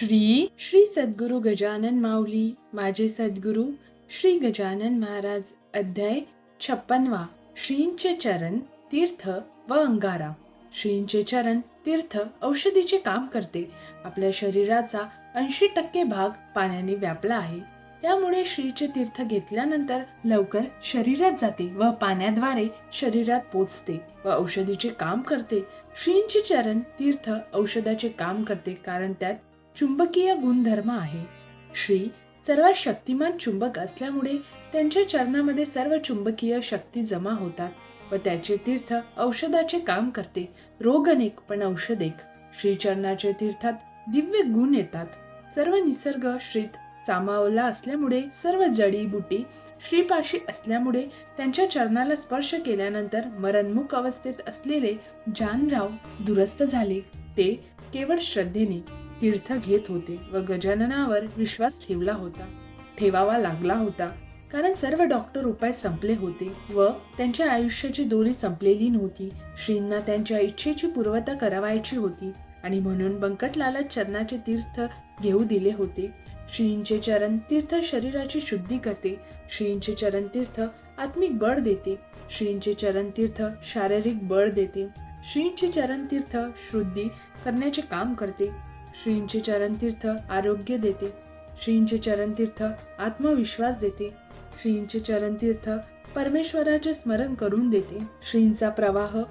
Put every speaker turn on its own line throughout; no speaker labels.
श्री श्री सद्गुरु गजानन माऊली माझे सद्गुरु श्री गजानन महाराज अध्याय छप्पनवा श्रींचे चरण तीर्थ व अंगारा. श्रींचे चरण तीर्थ औषधीचे काम करते. आपल्या शरीराचा ऐंशी टक्के भाग पाण्याने व्यापला आहे. त्यामुळे श्रीचे तीर्थ घेतल्यानंतर लवकर शरीरात जाते व पाण्याद्वारे शरीरात पोचते व औषधीचे काम करते. श्रींचे चरण तीर्थ औषधाचे काम करते कारण त्यात चुंबकीय गुणधर्म आहे. श्री सर्वात शक्तिमान चुंबक असल्यामुळे त्यांच्या चरणामध्ये सर्व चुंबकीय शक्ती जमा होतात व त्याचे तीर्थ औषधाचे काम करते. रोग अनेक पण औषध एक श्री चरणाचे तीर्थात दिव्य गुण येतात. सर्व निसर्ग श्रीत सामावला असल्यामुळे सर्व जडीबुटी श्रीपाशी असल्यामुळे त्यांच्या चरणाला स्पर्श केल्यानंतर मरणमुख अवस्थेत असलेले जानराव दुरस्त झाले. ते केवळ श्रद्धेने तीर्थ घेत होते व गजाननावर विश्वास ठेवला होता. ठेवावा लागला होता. कारण सर्व डॉक्टर उपाय संपले होते व त्यांच्या आयुष्याची दोरी संपलेली नव्हती. श्रींना त्यांच्या इच्छेची पूर्वता करावायची होती आणि म्हणून बंकटलाला चरणाचे तीर्थ घेऊ दिले होते. श्रींचे चरण तीर्थ शरीराची शुद्धी करते. श्रींचे चरण तीर्थ आत्मिक बळ देते. श्रींचे चरण तीर्थ शारीरिक बळ देते. श्रींचे चरण तीर्थ शुद्धी करण्याचे काम करते. श्रींचे चरणतीर्थ आरोग्य देते. श्रींचे चरणतीर्थ आत्मविश्वास देते. श्रींचे चरण तीर्थ परमेश्वराचे स्मरण करून देते. श्रींचा प्रवाह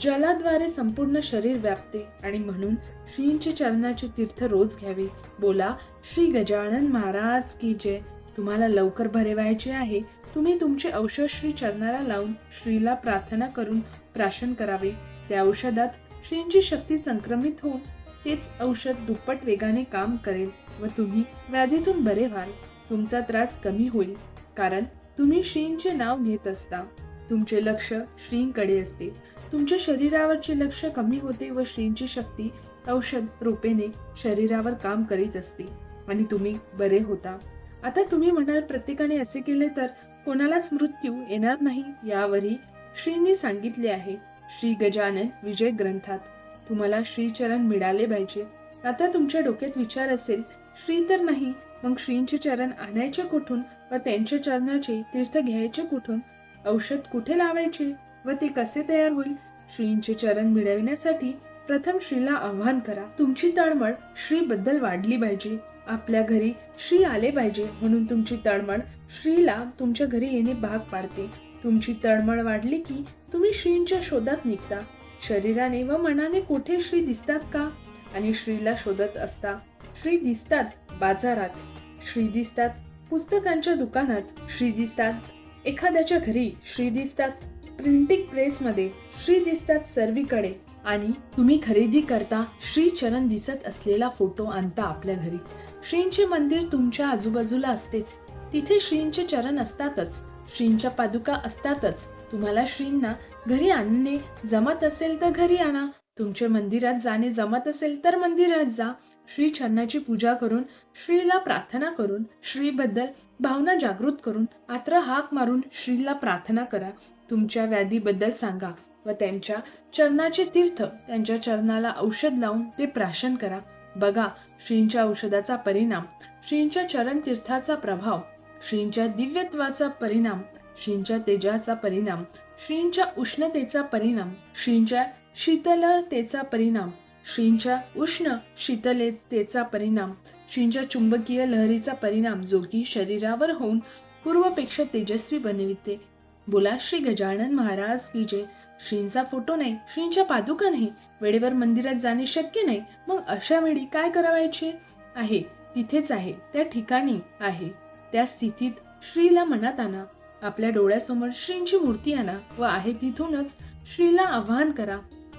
जलाद्वारे संपूर्ण शरीर व्यापते आणि म्हणून श्रींचे चरणाचे तीर्थ रोज घ्यावे. बोला श्री गजानन महाराज की जय. तुम्हाला लवकर भरवायचे आहे. तुम्ही तुमचे औषध श्री चरणाला लावून श्रीला प्रार्थना करून प्राशन करावे. त्या औषधात श्रींची शक्ती संक्रमित होऊन तेच औषध दुप्पट वेगाने काम करेल व तुम्ही व्याधीतून बरे व्हाल. तुमचा त्रास कमी होईल. कारण तुम्ही श्रींचे नाव घेत असता. तुमचे लक्ष श्रींकडे असते. तुमच्या शरीरावरचे लक्ष कमी होते व श्रींची शक्ती औषध रूपेने शरीरावर काम करीत असते. आणि तुम्ही बरे होता. आता तुम्ही म्हणाल प्रत्येकाने असे केले तर कोणालाच मृत्यू येणार नाही. यावरही श्रींनी सांगितले आहे. श्री गजानन विजय ग्रंथात तुम्हाला श्रीचरण मिळाले पाहिजे. आता तुमच्या डोक्यात विचार असेल श्री तर नाही मग श्रींचे चरण आणायचे कुठून व त्यांच्या चरणाचे तीर्थ घ्यायचे कुठून? औषध कुठे लावायचे व ते कसे तयार होईल? श्रींचे चरण मिळविण्यासाठी प्रथम श्रीला आव्हान करा. तुमची तळमळ श्री बद्दल वाढली पाहिजे. आपल्या घरी श्री आले पाहिजे म्हणून तुमची तळमळ श्रीला तुमच्या घरी येणे भाग पाडते. तुमची तळमळ वाढली की तुम्ही श्रींच्या शोधात निघता. शरीराने व मनाने कुठे श्री दिसतात का? आणि श्रीला शोधत असता श्री दिसतात बाजारात श्री दिसतात पुस्तकांच्या दुकानात श्री दिसतात एखाद्याच्या घरी श्री दिसतात प्रिंटिंग प्रेस मध्ये श्री दिसतात सर्वीकडे आणि तुम्ही खरेदी करता श्री चरण दिसत असलेला फोटो आणता आपल्या घरी. श्रींचे मंदिर तुमच्या आजूबाजूला असतेच. तिथे श्रींचे चरण असतातच श्रींच्या पादुका असतातच तुम्हाला श्रींना घरी आणणे जमत असेल तर घरी आणा. तुमचे मंदिरात जाणे जमत असेल तर मंदिरात जा. श्री चरणाची पूजा करून श्रीला प्रार्थना करून श्रीबद्दल भावना जागृत करून आत्र हाक मारून श्रीला प्रार्थना करा. तुमच्या व्याधीबद्दल सांगा व त्यांच्या चरणाचे तीर्थ त्यांच्या चरणाला औषध लावून ते प्राशन करा. बघा श्रींच्या औषधाचा परिणाम श्रींच्या चरण तीर्थाचा प्रभाव श्रींच्या दिव्यत्वाचा परिणाम श्रींच्या तेजाचा परिणाम श्रींच्या उष्णतेचा परिणाम श्रींच्या शीतलतेचा परिणाम श्रींच्या उष्ण शीतलतेचा परिणाम श्रींच्या चुंबकीय लहरीचा परिणाम जो की शरीरावर होऊन पूर्वपेक्षा तेजस्वी बनविते. बोला श्री गजानन महाराज की जय. श्रींचा फोटो नाही श्रींच्या पादुका नाही वेळेवर मंदिरात जाणे शक्य नाही मग अशा वेळी काय करावायचे आहे तिथेच आहे त्या ठिकाणी आहे त्या स्थितीत श्रीला मनात आणा. आपल्या डोळ्यासमोर श्रींची मूर्ती आणा व आहे तिथूनच श्रीला आवाहन करा.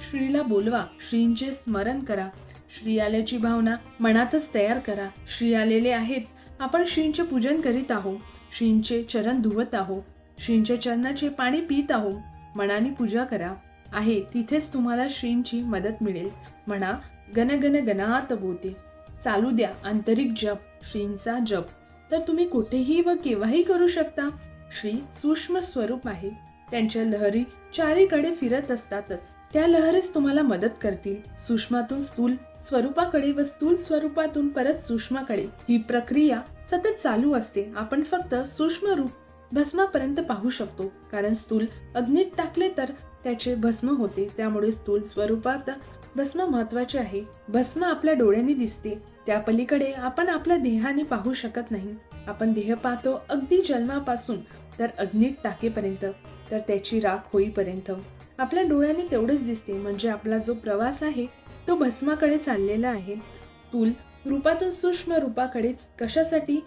श्रीला बोलवा श्रींचे स्मरण करा. श्री आल्याची भावना मनातच तयार करा. श्री आलेले आहेत आपण श्रींचे पूजन करीत आहोत. श्रींचे चरण धुवत आहोत. श्रींच्या चरणाचे पाणी पित आहोत. मनाने पूजा करा. आहे तिथेच तुम्हाला श्रींची मदत मिळेल. म्हणा गण गण गणात बोते. चालू द्या आंतरिक जप श्रींचा जप. तर तुम्ही कुठेही व केव्हाही करू शकता. श्री सूक्ष्म स्वरूप आहे. त्यांच्या लहरी चारीकडे फिरत असतातच. त्या लहरीच तुम्हाला मदत करतील. सूक्ष्मातून स्थूल स्वरूपाकडे व स्थूल स्वरूपातून परत सूक्ष्माकडे. ही प्रक्रिया सतत चालू असते. आपण फक्त सूक्ष्म रूप भस्मापर्यंत पाहू शकतो. कारण स्थूल अग्नीत टाकले तर त्याचे भस्म होते. त्यामुळे स्थूल स्वरूपात भस्म महत्त्वाचे आहे. भस्म आपल्या डोळ्यांनी दिसते. त्या पलीकडे आपण आपल्या देहाने पाहू शकत नाही. आपण देह पाहतो अगदी जन्मापासून तर अग्नीत टाकेपर्यंत तर त्याची राख होईपर्यंत. आपल्या डोळ्यांनी तेवढेच दिसते म्हणजे आपला जो प्रवास आहे तो भस्माकडे चाललेला आहे. स्थूल रूपातून सूक्ष्म रूपाकडेच कशासाठी?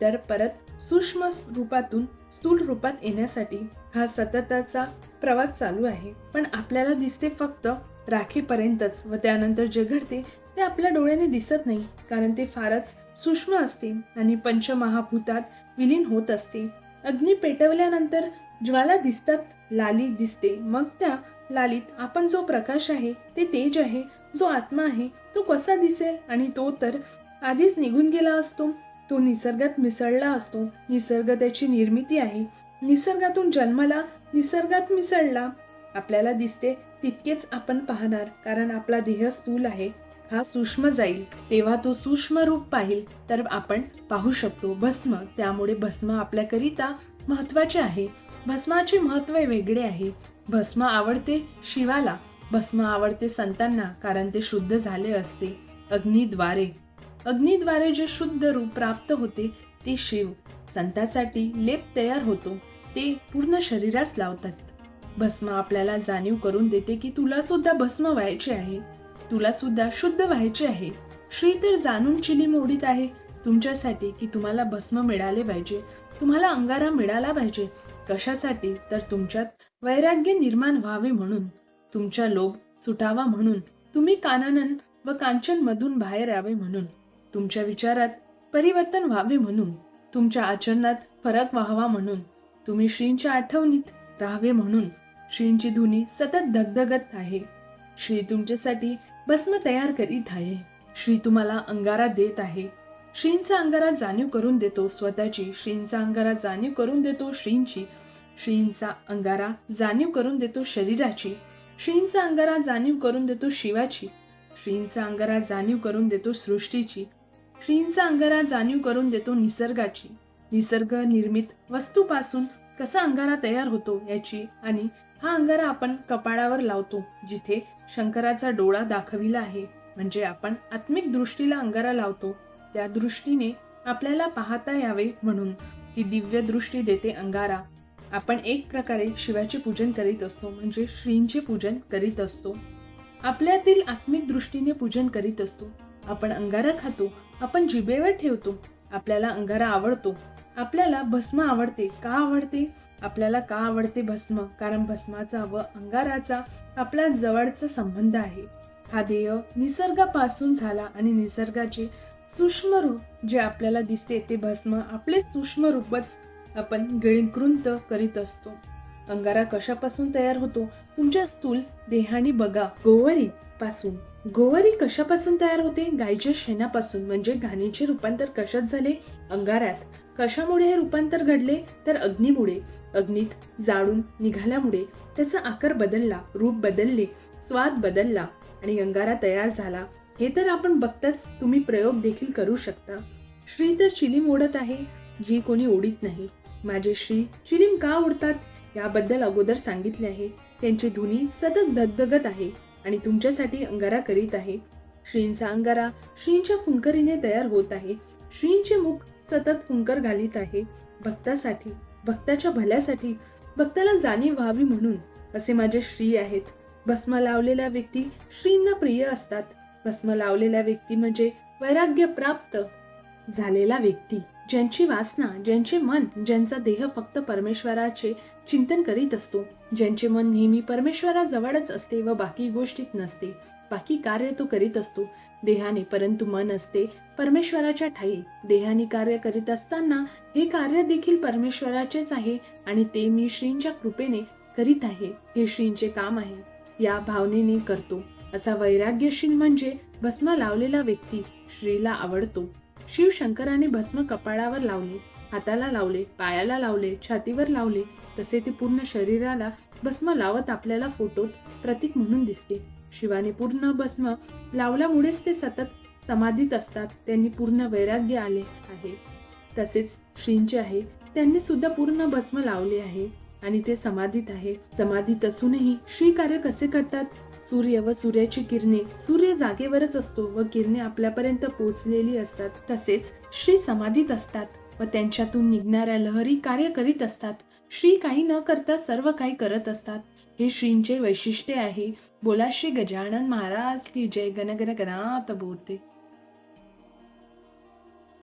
तर परत सूक्ष्म रूपातून स्थूल रूपात येण्यासाठी. हा सततचा प्रवास चालू आहे. पण आपल्याला दिसते फक्त राखीपर्यंतच व त्यानंतर जे घडते ते आपल्या डोळ्याने दिसत नाही कारण ते फारच सूक्ष्म असते आणि पंचमहाभूतात विलीन होत असते अग्नी पेटवल्यानंतर ज्वाला दिसतात लाली दिसते. मग त्या लालीत आपण जो प्रकाश आहे ते तेज आहे. जो आत्मा आहे तो कसा दिसेल? आणि तो तर आधीच निघून गेला असतो. तो निसर्गात मिसळला असतो. निसर्ग त्याची निर्मिती आहे. निसर्गातून जन्मला निसर्गात मिसळला. आपल्याला दिसते तितकेच आपण पाहणार कारण आपला देह स्थूल आहे. हा सूक्ष्म जाईल. तेव्हा तो सूक्ष्म रूप पाहिल तर आपण पाहू शकतो. भस्म त्यामुळे भस्म आपल्याकरिता महत्त्वाचे आहे. भस्माचे महत्त्व वेगळे आहे. भस्म आवडते शिवाला भस्म आवडते संतांना कारण ते शुद्ध झाले असते. अग्नीद्वारे. अग्नीद्वारे जे शुद्ध रूप प्राप्त होते ते शिव. संतासाठी लेप तयार होतो. ते पूर्ण शरीरास लावतात. भस्म आपल्याला जाणीव करून देते की तुला सुद्धा भस्म व्हायचे आहे. तुला सुद्धा शुद्ध व्हायचे आहे. श्री तर जाणून चिली मोडीत आहे. तुमच्यासाठी की तुम्हाला भस्म मिळाले पाहिजे. तुम्हाला अंगारा मिळाला पाहिजे. कशासाठी? तर तुमच्यात वैराग्य निर्माण व्हावे म्हणून. तुमच्या लोभ सुटावा म्हणून. तुम्ही काननन व कांचन मधून बाहेर यावे म्हणून. तुमच्या विचारात परिवर्तन व्हावे म्हणून. तुमच्या आचरणात फरक व्हावा म्हणून. तुम्ही श्रींच्या आठवणीत राहावे म्हणून. श्रींची धुनी सतत धगधगत आहे. श्री तुमच्यासाठी भस्म तयार करीत आहे. श्री तुम्हाला अंगारा देत आहे. श्रींचा अंगारा जाणीव करून देतो स्वतःची. श्रींचा अंगारा जाणीव करून देतो श्रींची. श्रींचा अंगारा जाणीव करून देतो शरीराची. श्रींचा अंगारा जाणीव करून देतो शिवाची. श्रींचा अंगारा जाणीव करून देतो सृष्टीची. श्रींचा अंगारा जाणीव करून देतो निसर्गाची. निसर्ग निर्मित वस्तूपासून कसा अंगारा तयार होतो याची आणि हा अंगारा आपण कपाळावर लावतो जिथे शंकराचा डोळा दाखविला आहे. म्हणजे आपण आत्मिक दृष्टीला अंगारा लावतो. त्या दृष्टीने आपल्याला पाहता यावे म्हणून ती दिव्य दृष्टी देते अंगारा. आपण एक प्रकारे शिवाचे पूजन करीत असतो म्हणजे श्रींचे पूजन करीत असतो. आपल्यातील आत्मिक दृष्टीने पूजन करीत असतो. आपण अंगारा खातो आपण जिबेवर ठेवतो आपल्याला अंगारा आवडतो. आपल्याला भस्म आवडते. का आवडते? आपल्याला का आवडते भस्म? कारण भस्माचा व अंगाराचा आपला जवळचा संबंध आहे. हा देह निसर्गापासून झाला आणि निसर्गाचे सूक्ष्म रूप जे आपल्याला दिसते ते भस्म आपले सूक्ष्म रूपच आपण गिळकृंत करीत असतो. अंगारा कशापासून तयार होतो? तुमच्या स्थूल देहाने बघा. गोवरी पासून. गोवरी कशापासून तयार होते? गायीच्या शेणापासून म्हणजे घाणीचे रूपांतर कशात झाले? अंगारात कशामुळे हे रूपांतर घडले? तर अग्नीमुळे. अग्नीत जाळून निघाल्यामुळे त्याचा आकार बदलला रूप बदलले स्वाद बदलला आणि अंगारा तयार झाला. हे तर आपण बघताच तुम्ही प्रयोग देखील करू शकता. श्री तर चिलीम ओढत आहे जी कोणी ओढीत नाही. माझे श्री चिलीम का ओढतात? याबद्दल अगोदर सांगितले आहे. त्यांची धुनी सतत धगधगत आहे. आणि तुमच्यासाठी अंगारा करीत आहे. श्रींचा अंगारा श्रींच्या फुंकरीने तयार होत आहे. श्रींचे मुख सतत फुंकर घालीत आहे. भक्तासाठी भक्ताच्या भल्यासाठी भक्ताला जाणीव व्हावी म्हणून असे माझे श्री आहेत. भस्म लावलेल्या व्यक्ती श्रींना प्रिय असतात. भस्म लावलेल्या व्यक्ती म्हणजे वैराग्य प्राप्त झालेला व्यक्ती ज्यांची वासना ज्यांचे मन ज्यांचा देह फक्त परमेश्वराचे चिंतन करीत असतो. ज्यांचे मन नेहमी परमेश्वराजवळच असते व बाकी गोष्टीत नसते. बाकी कार्य तो करीत असतो. देहाने परंतु मन असते परमेश्वराच्या ठाई. देहाने कार्य करीत असताना हे कार्य देखील परमेश्वराचेच आहे आणि ते मी श्रींच्या कृपेने करीत आहे. हे श्रींचे काम आहे. या भावनेने करतो. असा वैराग्यशील म्हणजे भस्म लावलेला व्यक्ती श्रीला आवडतो. शिव शंकराने भस्म कपाळावर लावले हाताला लावले पायाला लावले छातीवर लावले तसे ते पूर्ण शरीराला भस्म लावत आपल्याला फोटोत प्रतीक म्हणून दिसते. शिवाने पूर्ण भस्म लावल्यामुळेच ते सतत समाधीत असतात. त्यांनी पूर्ण वैराग्य आले आहे. तसेच श्रींचे आहे. त्यांनी सुद्धा पूर्ण भस्म लावले आहे आणि ते समाधीत आहे. समाधीत असूनही श्री कार्य कसे करतात? सूर्य व सूर्याची किरणे. सूर्य जागेवरच असतो व किरणे आपल्यापर्यंत पोहोचलेली असतात. तसेच श्री समाधीत असतात व त्यांच्यातून निघणाऱ्या लहरी कार्य करीत असतात. श्री काही न करता सर्व काही करत असतात. हे श्रींचे वैशिष्ट्य आहे. बोला श्री गजानन महाराज की जय. गणगण गणात बोलते.